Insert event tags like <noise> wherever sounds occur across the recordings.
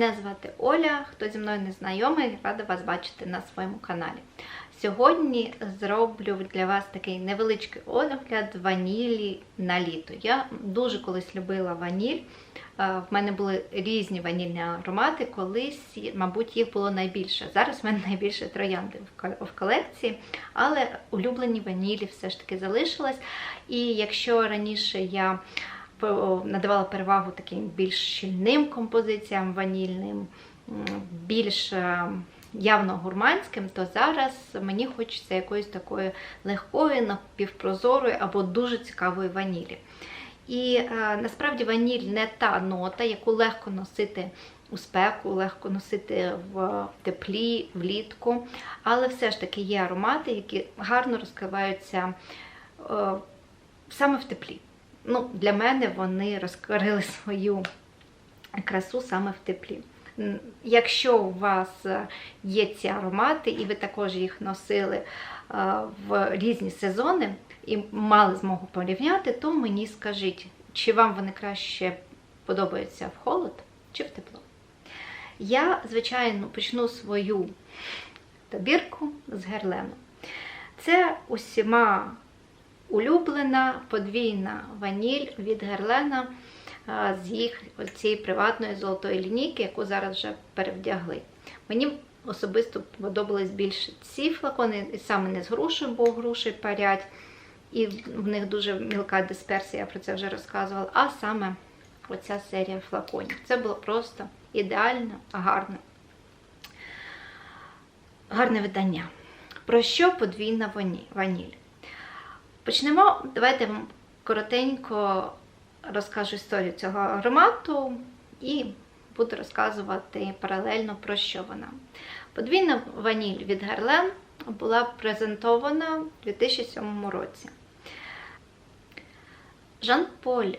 Мене звати Оля. Хто зі мною не знайомий, рада вас бачити на своєму каналі. Сьогодні зроблю для вас такий невеличкий огляд ванілі на літо. Я дуже колись любила ваніль. Е, В мене були різні ванільні аромати. Колись, мабуть, їх було найбільше. Зараз в мене найбільше троянди в колекції, але улюблені ванілі все ж таки залишилось. І якщо раніше я надавала перевагу таким більш щільним композиціям ванільним, більш е, явно гурманським, то зараз мені хочеться якоїсь такої легкої, напівпрозорої або дуже цікавої ванілі. І е, насправді ваніль не та нота, яку легко носити у спеку, легко носити в теплі, влітку. Але все ж таки є аромати, які гарно розкриваються е, саме в теплі. Ну, для мене вони розкрили свою красу саме в теплі. Якщо у вас е, є ці аромати, і ви також їх носили е, в різні сезони і мали змогу порівняти, то мені скажіть, чи вам вони краще подобаються в холод чи в тепло. Я, звичайно, почну свою добірку з герлену. Це усіма улюблена подвійна ваніль від Герлена з їх цієї приватної золотої лінійки, яку зараз вже перевдягли. Мені особисто подобались більше ці флакони, і саме не з грушею, бо груші парять, і в них дуже мілка дисперсія, я про це вже розказувала, а саме оця серія флаконів. Це було просто ідеально, гарне, гарне видання. Про що подвійна ваніль? Почнемо. Давайте коротенько розкажу історію цього аромату і буду розказувати паралельно про що вона. Подвійна ваніль від Герлен була презентована у 2007 році. Жан-Поль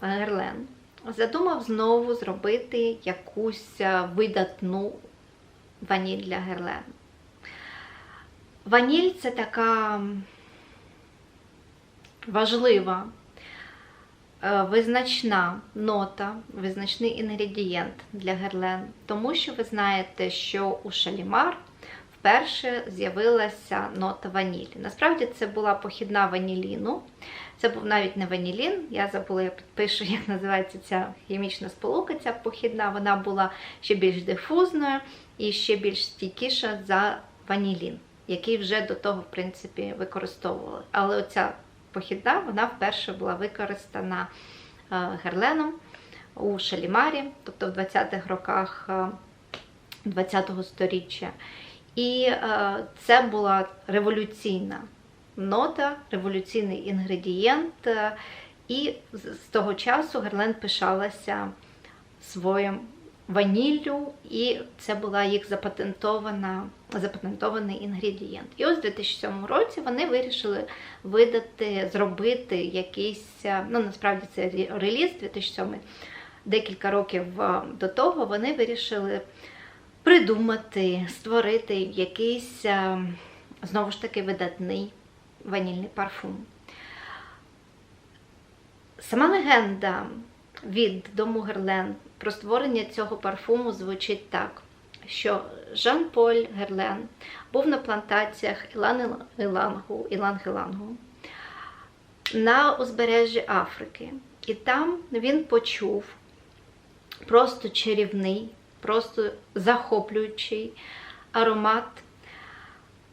Герлен задумав знову зробити якусь видатну ваніль для Герлен. Ваніль це така важлива, е, визначна нота, визначний інгредієнт для герлен, тому що ви знаєте, що у шалімар вперше з'явилася нота ванілі. Насправді це була похідна ваніліну. Це був навіть не ванілін, я забула, я підпишу, як називається ця хімічна сполука, ця похідна. Вона була ще більш дифузною і ще більш стійкіша за ванілін, який вже до того, в принципі, використовували. Але оця похідна, вона вперше була використана е, Герленом у Шалімарі, тобто в 20-х роках е, 20-го сторіччя. І е, це була революційна нота, революційний інгредієнт. е, І з того часу Герлен пишалася своїм ваніллю, і це була їх запатентований інгредієнт. І ось у 2007 році вони вирішили видати, зробити якийсь, е, ну насправді це реліз 2007, декілька років е, до того вони вирішили придумати, створити якийсь, е, знову ж таки, видатний ванільний парфум. Сама легенда від дому Герлен про створення цього парфуму звучить так, що Жан-Поль Герлен був на плантаціях Ілан-Ілангу, Іланг-Ілангу на узбережжі Африки. І там він почув просто чарівний, просто захоплюючий аромат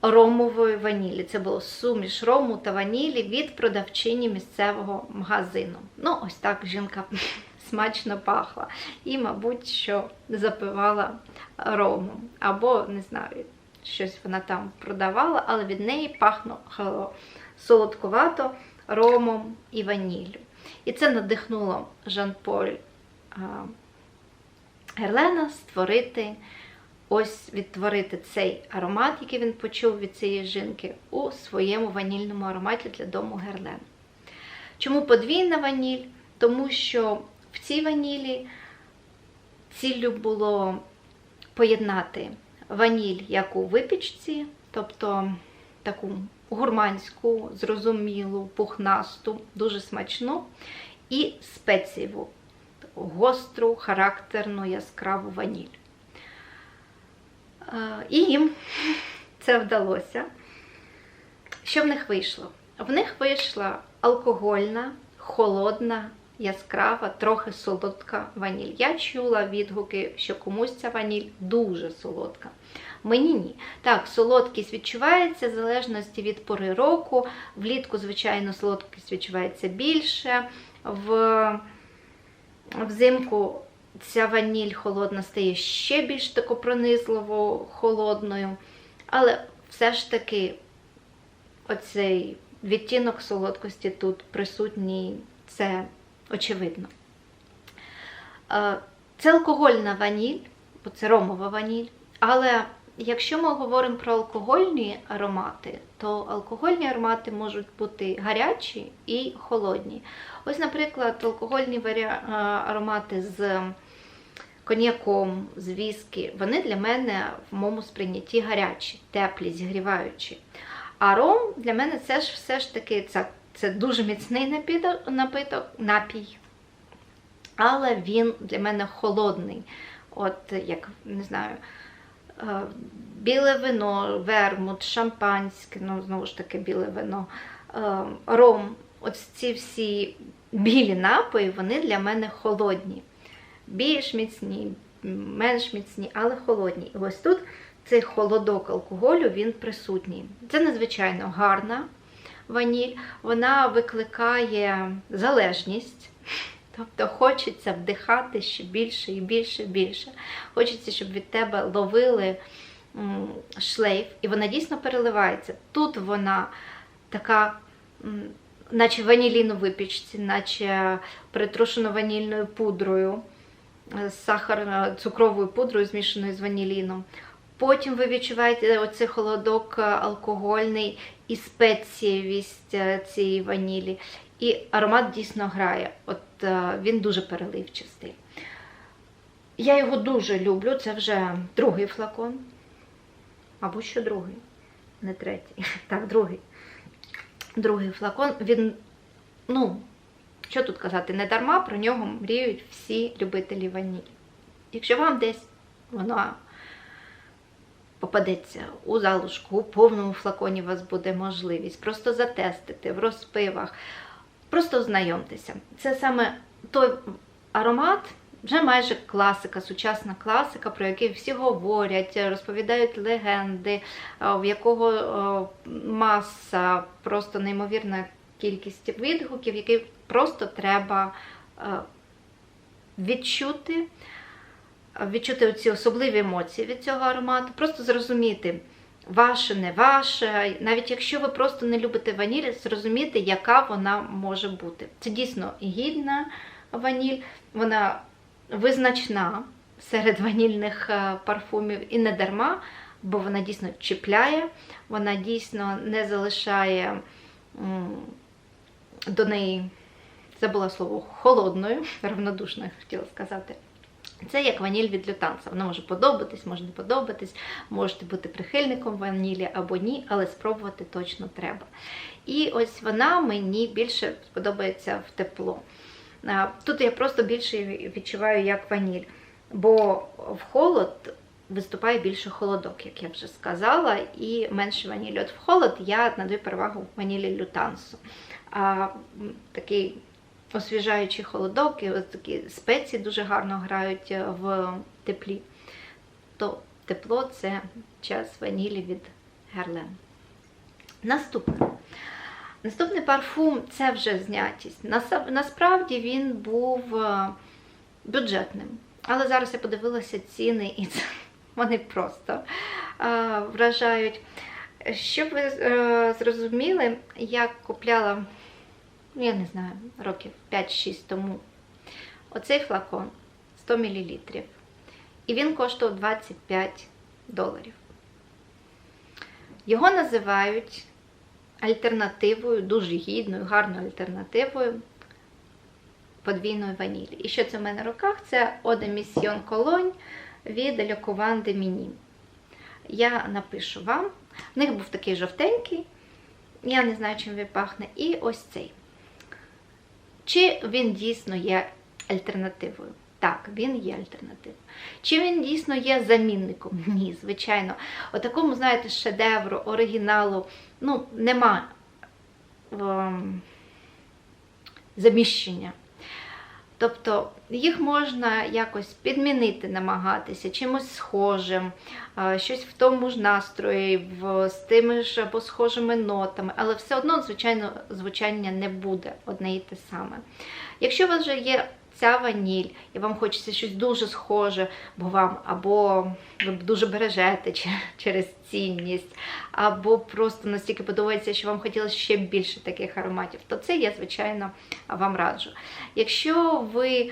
ромової ванілі. Це було суміш рому та ванілі від продавчині місцевого магазину. Ну, ось так жінка смачно пахла. І, мабуть, що запивала ромом. Або, не знаю, щось вона там продавала, але від неї пахнуло солодкувато ромом і ваніллю. І це надихнуло Жан-Поль Герлена створити ось відтворити цей аромат, який він почув від цієї жінки, у своєму ванільному ароматі для дому Герлен. Чому подвійна ваніль? Тому що в цій ванілі ціллю було поєднати ваніль як у випічці, тобто таку гурманську, зрозумілу, пухнасту, дуже смачну, і спецієву, гостру, характерну, яскраву ваніль. Е, І їм <laughs> це вдалося. Що в них вийшло? В них вийшла алкогольна, холодна, яскрава, трохи солодка ваніль. Я чула відгуки, що комусь ця ваніль дуже солодка. Мені ні. Так, солодкість відчувається в залежності від пори року. Влітку, звичайно, солодкість відчувається більше. В... Взимку ця ваніль холодна стає ще більш тако пронизливо холодною. Але все ж таки оцей відтінок солодкості тут присутній, це очевидно. Е, Це алкогольна ваніль, бо це ромова ваніль. Але якщо ми говоримо про алкогольні аромати, то алкогольні аромати можуть бути гарячі і холодні. Ось, наприклад, алкогольні е, аромати з коньяком, з віскі, вони для мене в моєму сприйнятті гарячі, теплі, зігріваючі. А ром для мене це ж все ж таки це, це дуже міцний напиток, напій. Але він для мене холодний. От як не знаю, е, біле вино, вермут, шампанське, ну знову ж таки, біле вино, е, ром. Ось ці всі білі напої, вони для мене холодні. Більш міцні, менш міцні, але холодні. І ось тут цей холодок алкоголю він присутній. Це надзвичайно гарна ваніль, вона викликає залежність. Тобто хочеться вдихати ще більше і більше і більше. Хочеться, щоб від тебе ловили шлейф, і вона дійсно переливається. Тут вона така, наче ванілін у випічці, наче притрушена ванільною пудрою, е, з сахар, цукровою пудрою, змішаною з ваніліном. Потім ви відчуваєте оцей холодок е, алкогольний і спецієвість е, цієї ванілі. І аромат дійсно грає. От е, він дуже переливчастий. Я його дуже люблю. Це вже другий флакон. Або що другий, не третій. <laughs> Так, другий. Другий флакон. Він, ну, що тут казати, не дарма про нього мріють всі любителі ванілі. Якщо вам десь вона попадеться у залушку, у повному флаконі у вас буде можливість просто затестити в розпивах, просто ознайомтеся. Це саме той аромат, вже майже класика, сучасна класика, про який всі говорять, розповідають легенди, в якого маса, просто неймовірна кількість відгуків, які просто треба відчути відчути ці особливі емоції від цього аромату, просто зрозуміти, ваше, не ваше. Навіть якщо ви просто не любите ваніль, зрозуміти, яка вона може бути. Це дійсно гідна ваніль, вона визначна серед ванільних парфумів і не дарма, бо вона дійсно чіпляє, вона дійсно не залишає до неї. Забула слово холодною, равнодушною, хотіла сказати. Це як ваніль від лютанса. Вона може подобатись, може не подобатись, можете бути прихильником ванілі або ні, але спробувати точно треба. І ось вона мені більше сподобається в тепло. Тут я просто більше відчуваю як ваніль, бо в холод виступає більше холодок, як я вже сказала, і менше ванілі. От в холод я надаю перевагу ванілі лютансу. А такий освіжаючий холодок, і ось такі спеції дуже гарно грають е, в теплі. То тепло це час ванілі від Герлен. Наступне. Наступний парфум це вже знятість. Насправді він був е, бюджетним. Але зараз я подивилася ціни, і це, <laughs> вони просто е, вражають. Щоб ви зрозуміли, я купляла я не знаю, років 5-6 тому. Оцей флакон 100 мл. І він коштував 25 доларів. Його називають альтернативою, дуже гідною, гарною альтернативою подвійної ванілі. І що це в мене в руках? Це de Mission Cologne від Couvent de Mini. Я напишу вам. В них був такий жовтенький, я не знаю, чим він пахне. І ось цей. Чи він дійсно є альтернативою. Так, він є альтернативою. Чи він дійсно є замінником? Ні, звичайно. У такому, знаєте, шедевру, оригіналу, ну, нема ем, заміщення. Тобто їх можна якось підмінити, намагатися, чимось схожим, е, щось в тому ж настрої, в, з тими ж або схожими нотами, але все одно, звичайно, звучання не буде одне і те саме. Якщо у вас вже є ця ваніль, і вам хочеться щось дуже схоже, бо вам або ви дуже бережете <laughs> через цінність, або просто настільки подобається, що вам хотілося ще більше таких ароматів, то це я, звичайно, вам раджу. Якщо ви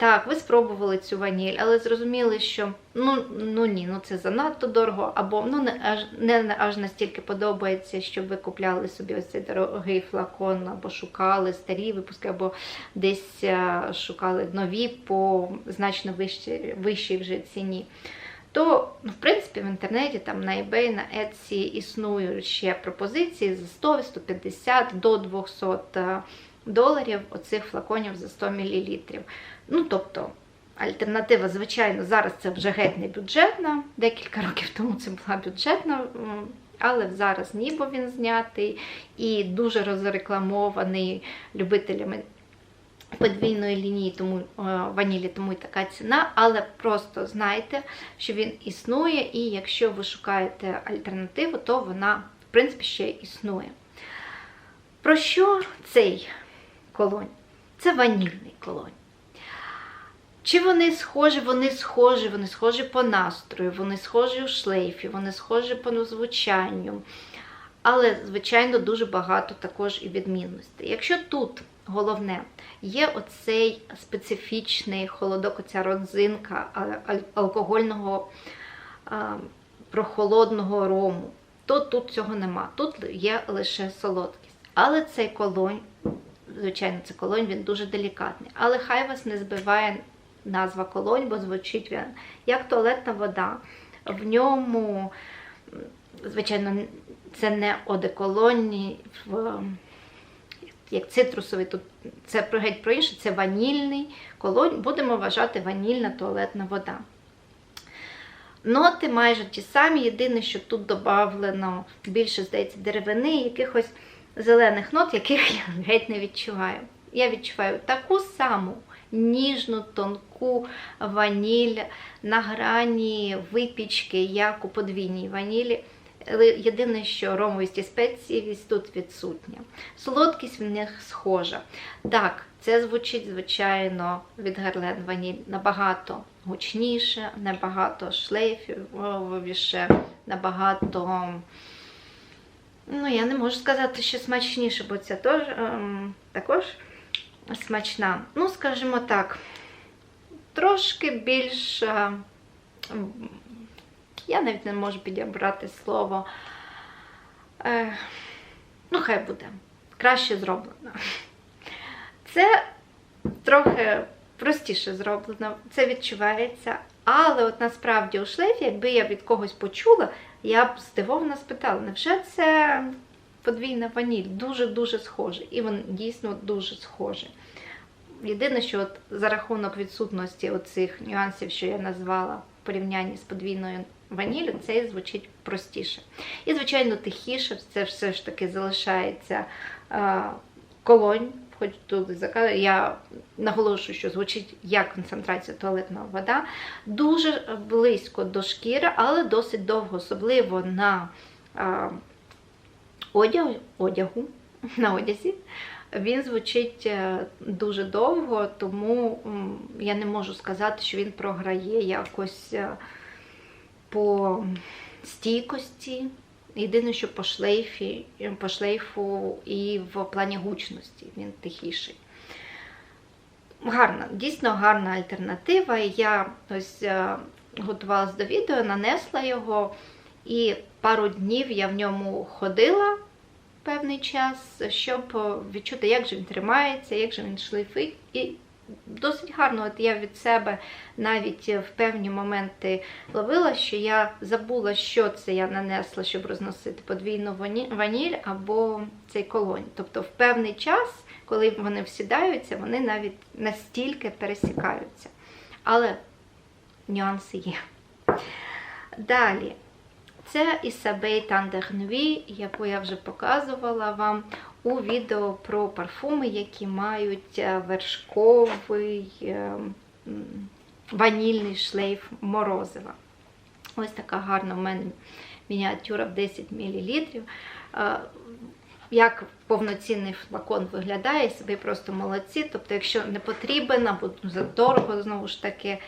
так, ви спробували цю ваніль, але зрозуміли, що ну, ну ні, ну це занадто дорого, або ну не аж не аж настільки подобається, щоб ви купляли собі ось цей дорогий флакон, або шукали старі випуски, або десь а, шукали нові по значно вищій, вищій вже ціні. То, ну, в принципі, в інтернеті, там на eBay, на Etsy існують ще пропозиції за 100, 150 до 200 доларів оцих флаконів за 100 мл. Ну, тобто, альтернатива, звичайно, зараз це вже геть не бюджетна. Декілька років тому це була бюджетна, але зараз ні, бо він знятий і дуже розрекламований любителями подвійної лінії, тому е, ванілі, тому і така ціна. Але просто знайте, що він існує, і якщо ви шукаєте альтернативу, то вона, в принципі, ще існує. Про що цей колонь? Це ванільний колонь. Чи вони схожі? Вони схожі, вони схожі по настрою, вони схожі у шлейфі, вони схожі по звучанню. Але, звичайно, дуже багато також і відмінностей. Якщо тут головне є оцей специфічний холодок, оця родзинка алкогольного прохолодного рому, то тут цього нема. Тут є лише солодкість. Але цей колонь, звичайно, це колонь, він дуже делікатний. Але хай вас не збиває назва колонь, бо звучить він як туалетна вода. В ньому, звичайно, це не одеколонні, в, як цитрусовий, тут це геть про інше, це ванільний колонь, будемо вважати ванільна туалетна вода. Ноти майже ті самі, єдине, що тут додавлено більше, здається, деревини, якихось зелених нот, яких я <laughs> геть не відчуваю. Я відчуваю таку саму ніжну, тонку ваніль на грані випічки, як у подвійній ванілі. Єдине, що ромовість і спеційність тут відсутня. Солодкість в них схожа. Так, це звучить, звичайно, від Герлен ваніль набагато гучніше, набагато шлейфовіше, набагато. Ну, я не можу сказати, що смачніше, бо це теж, ем, також смачна. Ну, скажімо так, трошки більш. е, м, я навіть не можу підібрати слово. Е, ну, хай буде. Краще зроблено. Це трохи простіше зроблено, це відчувається. Але от насправді у шлейфі, якби я від когось почула, я б здивовано спитала, невже це подвійна ваніль? Дуже-дуже схоже. І він дійсно дуже схожий. Єдине, що от за рахунок відсутності оцих нюансів, що я назвала в порівнянні з подвійною ваніллю, це звучить простіше. І, звичайно, тихіше, це все ж таки залишається колонь. Хоч тут я наголошую, що звучить як концентрація туалетна вода, дуже близько до шкіри, але досить довго, особливо на одягу, одягу, <laughs> на одязі. Він звучить е, дуже довго, тому я не можу сказати, що він програє якось е, по стійкості. Єдине, що по шлейфі, по шлейфу і в плані гучності він тихіший. Гарна, дійсно гарна альтернатива. Я ось е, готувалася до відео, нанесла його, і пару днів я в ньому ходила певний час, щоб відчути, як же він тримається, як же він шлейфить. Досить гарно, от я від себе навіть в певні моменти ловила, що я забула, що це я нанесла, щоб розносити подвійну ваніль або цей колонь. Тобто в певний час коли вони всідаються, вони навіть настільки пересікаються. Але нюанси є. Далі, це Ісабей Тандернві, яку я вже показувала вам у відео про парфуми, які мають е, вершковий е, ванільний шлейф морозива. Ось така гарна в мене мініатюра в 10 мл. Як повноцінний флакон виглядає, ви просто молодці. Тобто, якщо не потрібен або задорого, знову ж таки,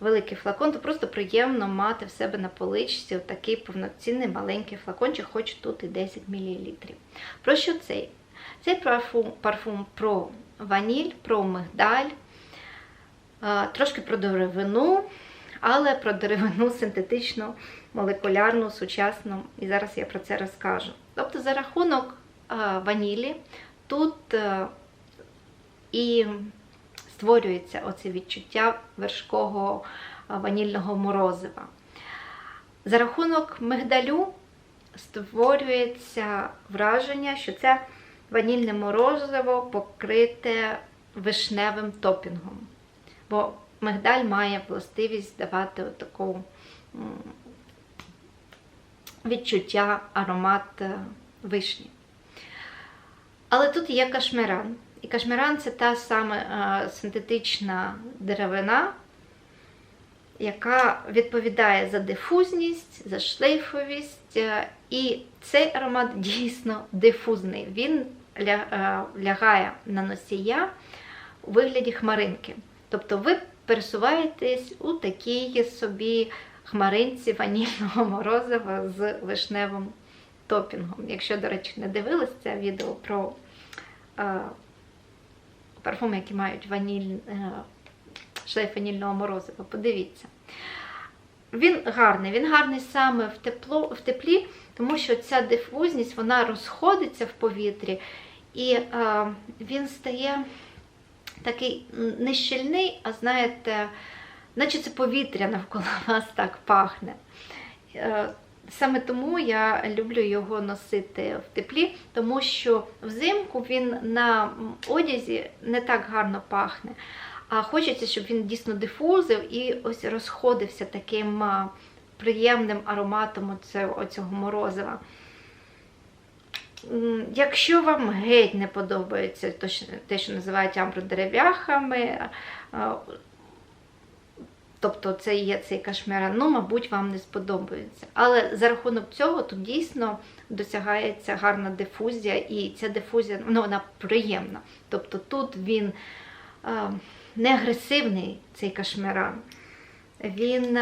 великий флакон, то просто приємно мати в себе на поличці такий повноцінний маленький флакончик, хоч тут і 10 мл. Про що цей? Цей парфум, парфум про ваніль, про мигдаль, трошки про деревину, але про деревину <laughs> синтетичну, молекулярну, сучасну. І зараз я про це розкажу. Тобто, за рахунок ванілі тут і створюється оце відчуття вершкого ванільного морозива. За рахунок мигдалю створюється враження, що це ванільне морозиво покрите вишневим топінгом. Бо мигдаль має властивість давати таку відчуття, аромат е, вишні. Але тут є кашмиран. І кашмиран це та саме е, синтетична деревина, яка відповідає за дифузність, за шлейфовість. Е, і цей аромат <laughs> дійсно дифузний. Він лягає на носія у вигляді хмаринки. Тобто ви пересуваєтесь у такій собі хмаринці ванільного морозива з вишневим топінгом. Якщо, до речі, не дивилися це відео про е, парфуми, які мають ваніль, е, шлейф ванільного морозива, подивіться. Він гарний, він гарний саме в тепло, в теплі, тому що ця дифузність вона розходиться в повітрі, і е, він стає такий не щільний, а знаєте, наче це повітря навколо <laughs> вас так пахне. Е, саме тому я люблю його носити в теплі, тому що взимку він на одязі не так гарно пахне. А хочеться, щоб він дійсно дифузив і ось розходився таким приємним ароматом оцього морозива. Якщо вам геть не подобається те, що називають амбродерев'яхами, тобто це є цей кашміран, ну, мабуть, вам не сподобається. Але за рахунок цього тут дійсно досягається гарна дифузія, і ця дифузія ну, вона приємна. Тобто тут він не агресивний, цей кашміран, він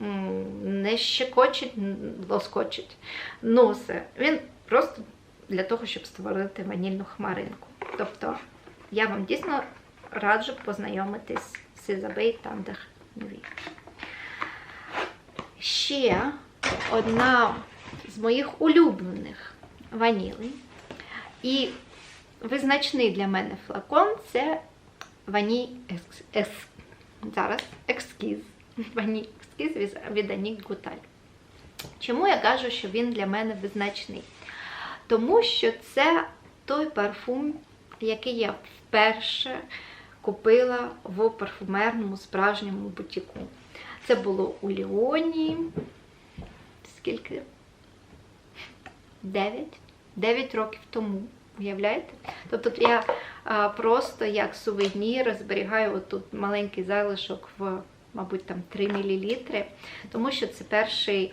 не щекочить, лоскочить носи. Він просто для того, щоб створити ванільну хмаринку. Тобто я вам дійсно раджу познайомитись з Ізабей Тандер Нові. Ще одна з моїх улюблених ванілей. І визначний для мене флакон це вані ес, зараз екскіз. Вані екскіз від Анік Гуталь. Чому я кажу, що він для мене визначний? Тому що це той парфум, який я вперше купила в парфумерному справжньому бутіку. Це було у Ліоні. Скільки? 9? 9 років тому. Уявляєте? Тобто я просто як сувенір зберігаю отут маленький залишок в, мабуть, там 3 мл, тому що це перший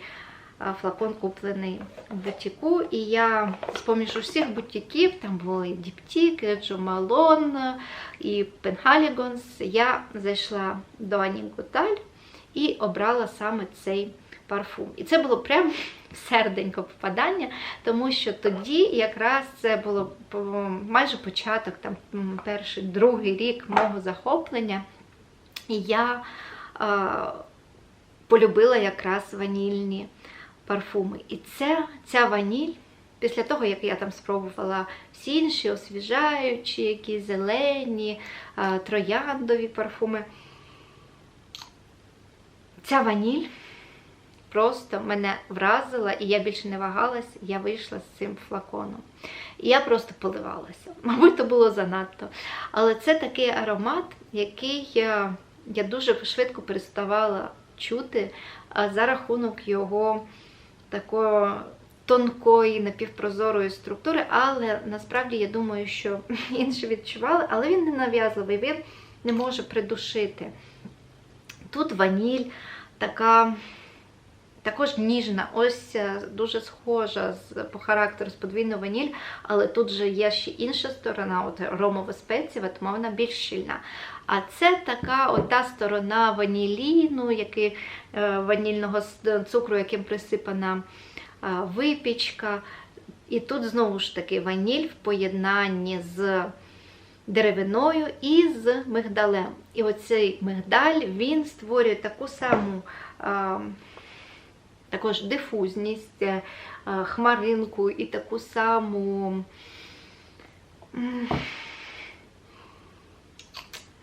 флакон куплений в бутіку. І я з-поміж усіх бутіків, там були і Діптік, і Джо Малон, і Пенхалігонс, я зайшла до Ані Гуталь і обрала саме цей парфум. І це було прям <laughs> серденько попадання, тому що тоді якраз це було майже початок, там перший другий рік мого захоплення. І я е, полюбила якраз ванільні парфуми. І це, ця ваніль, після того, як я там спробувала всі інші освіжаючі, які зелені, трояндові парфуми, ця ваніль просто мене вразила, і я більше не вагалась, я вийшла з цим флаконом. І я просто поливалася. <laughs> Мабуть, то було занадто. Але це такий аромат, який я, дуже швидко переставала чути за рахунок його такої тонкої, напівпрозорої структури. Але насправді я думаю, що <laughs> інші відчували, але він не нав'язливий, він не може придушити. Тут ваніль така. Також ніжна, ось е, дуже схожа по характеру з подвійною ваніль, але тут же є ще інша сторона, от ромова спеціва, тому вона більш щільна. А це така от та сторона ваніліну, який, е, ванільного цукру, яким присипана е, випічка. І тут знову ж таки ваніль в поєднанні з деревиною і з мигдалем. І оцей мигдаль він створює таку саму. е, також дифузність, хмаринку і таку саму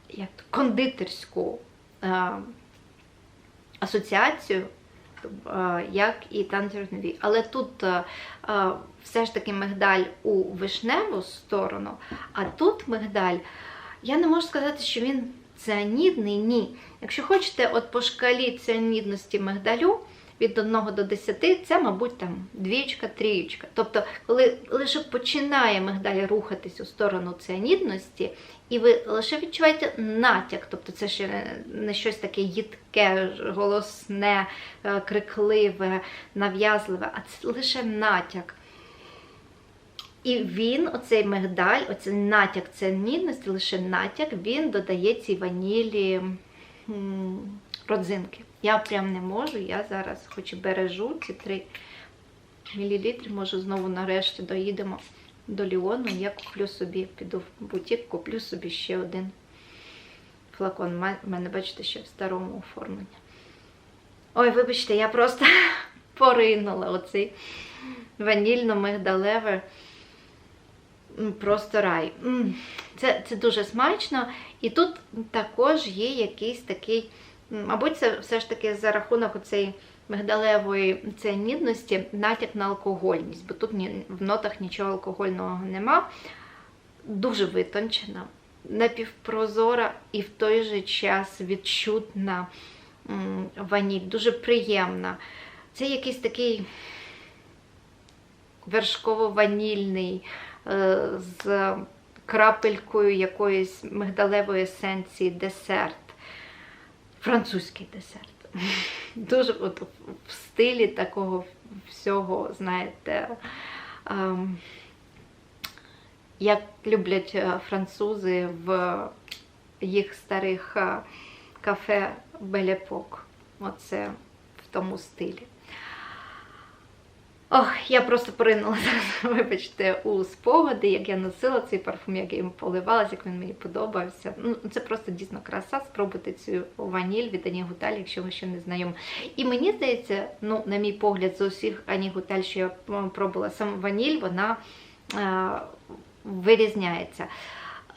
як то, кондитерську е, асоціацію, е, як і танцюрний. Але тут е, е, все ж таки мигдаль у вишневу сторону, а тут мигдаль, я не можу сказати, що він цианідний, ні. Якщо хочете, от по шкалі цианідності мигдалю, від 1 до 10 це, мабуть, там двічка, трієчка. Тобто, коли лише починає мигдаль рухатись у сторону ціанідності, і ви лише відчуваєте натяк, тобто це ще не- щось таке їдке, голосне, е, крикливе, нав'язливе, а це лише натяк. І він, оцей мигдаль, оцей натяк ціанідності, лише натяк, він додає цій ванілі родзинки. Я прям не можу, я зараз хоч бережу ці 3 мл, може знову нарешті доїдемо до Ліону. Я куплю собі, піду в бутік, куплю собі ще один флакон. У мене, бачите, ще в старому оформленні. Ой, вибачте, я просто <laughs> поринула оцей ванільно-мигдалеве. Просто рай. Це, це дуже смачно. І тут також є якийсь такий, мабуть, це все ж таки за рахунок цієї мигдалевої ціанідності натяк на алкогольність, бо тут в нотах нічого алкогольного нема. Дуже витончена, напівпрозора і в той же час відчутна ваніль, дуже приємна. Це якийсь такий вершково-ванільний е, з крапелькою якоїсь мигдалевої есенції десерт. Французький десерт. <laughs> Дуже от в стилі такого всього, знаєте, ем, як люблять е, французи в їх старих е, кафе Белепок. Оце в тому стилі. Ох, я просто поринула <laughs> зараз, вибачте, у спогади, як я носила цей парфум, як я їм поливалася, як він мені подобався. Ну, це просто дійсно краса. Спробуйте цю ваніль від Ані Гуталь, якщо ви ще не знайомі. І мені здається, ну, на мій погляд, з усіх Ані Гуталь, що я пробувала, саме ваніль, вона е, вирізняється.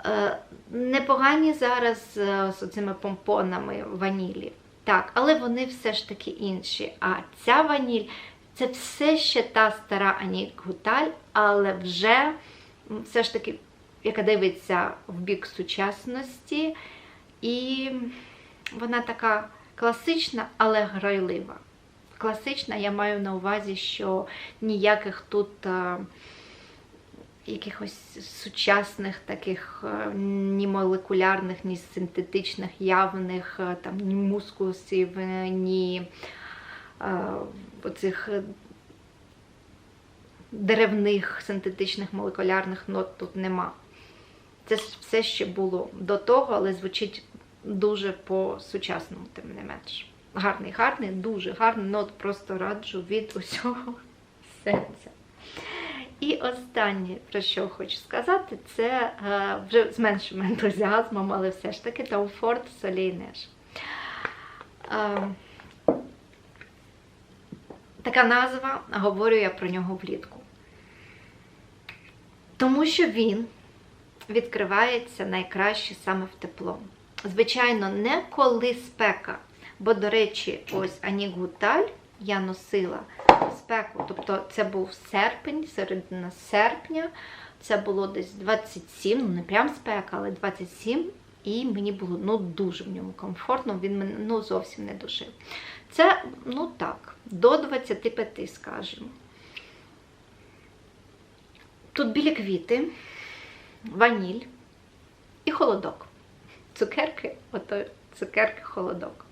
Е, непогані зараз е, з цими помпонами ванілі. Так, але вони все ж таки інші. А ця ваніль це все ще та стара Ані Гуталь, але вже все ж таки, яка дивиться в бік сучасності, і вона така класична, але грайлива. Класична, я маю на увазі, що ніяких тут е, якихось сучасних таких е, ні молекулярних, ні синтетичних явних е, там, ні мускусів, ні оцих е, деревних синтетичних молекулярних нот тут нема. Це все ще було до того, але звучить дуже по-сучасному, тим не менш. Гарний, гарний, дуже гарний, нот просто раджу від усього <laughs> серця. І останнє, про що хочу сказати, це е, вже з меншим ентузіазмом, але все ж таки Ford Soleil Neige. Така назва, говорю я про нього влітку. Тому що він відкривається найкраще саме в тепло. Звичайно, не коли спека. Бо, до речі, ось Ані Гуталь, я носила спеку, тобто це був серпень, середина серпня. Це було десь 27, ну не прям спека, але 27. І мені було ну, дуже в ньому комфортно, він мене ну, зовсім не душив. Це, ну так, до 25, скажімо. Тут білі квіти, ваніль і холодок. Цукерки, ото цукерки холодок.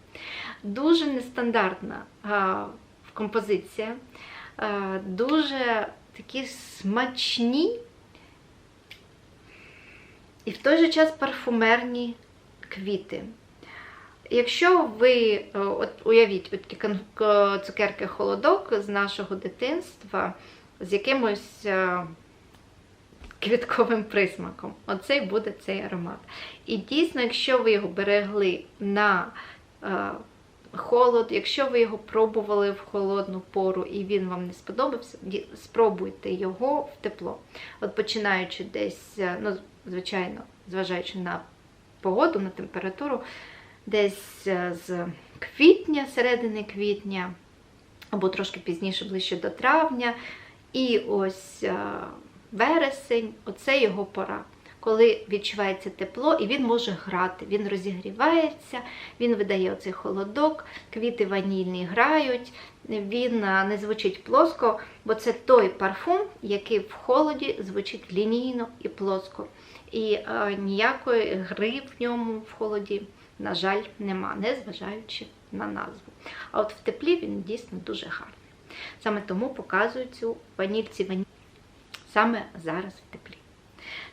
Дуже нестандартна а, композиція, а, дуже такі смачні і в той же час парфумерні квіти. Якщо ви, е, от уявіть, от цукерки холодок з нашого дитинства, з якимось е, квітковим присмаком, оцей буде цей аромат. І дійсно, якщо ви його берегли на е, холод, якщо ви його пробували в холодну пору і він вам не сподобався, спробуйте його в тепло. От починаючи десь, е, ну, звичайно, зважаючи на погоду, на температуру, десь е, з квітня, середини квітня, або трошки пізніше, ближче до травня. І ось е, вересень, оце його пора. Коли відчувається тепло, і він може грати, він розігрівається, він видає оцей холодок, квіти ванільні грають, він не звучить плоско, бо це той парфум, який в холоді звучить лінійно і плоско. І е, ніякої гри в ньому в холоді, на жаль, нема, незважаючи на назву. А от в теплі він дійсно дуже гарний. Саме тому показую цю ванільці ваніль саме зараз в теплі.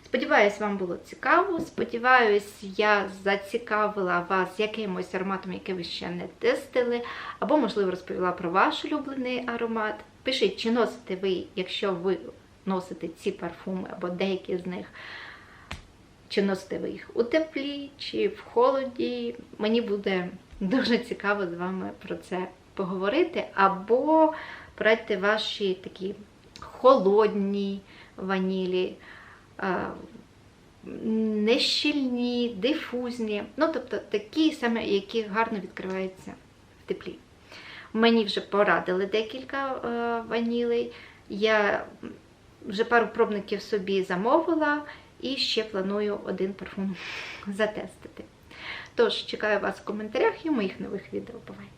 Сподіваюсь, вам було цікаво. Сподіваюсь, я зацікавила вас якимось ароматом, який ви ще не тестили, або, можливо, розповіла про ваш улюблений аромат. Пишіть, чи носите ви, якщо ви носите ці парфуми або деякі з них. Чи носите ви їх у теплі, чи в холоді. Мені буде дуже цікаво з вами про це поговорити. Або порадьте ваші такі холодні ванілі, нещільні, дифузні. Ну, тобто такі саме, які гарно відкриваються в теплі. Мені вже порадили декілька е, ванілей. Я вже пару пробників собі замовила і ще планую один парфум <laughs> затестити. Тож, чекаю вас в коментарях і в моїх нових відео. Бувайте!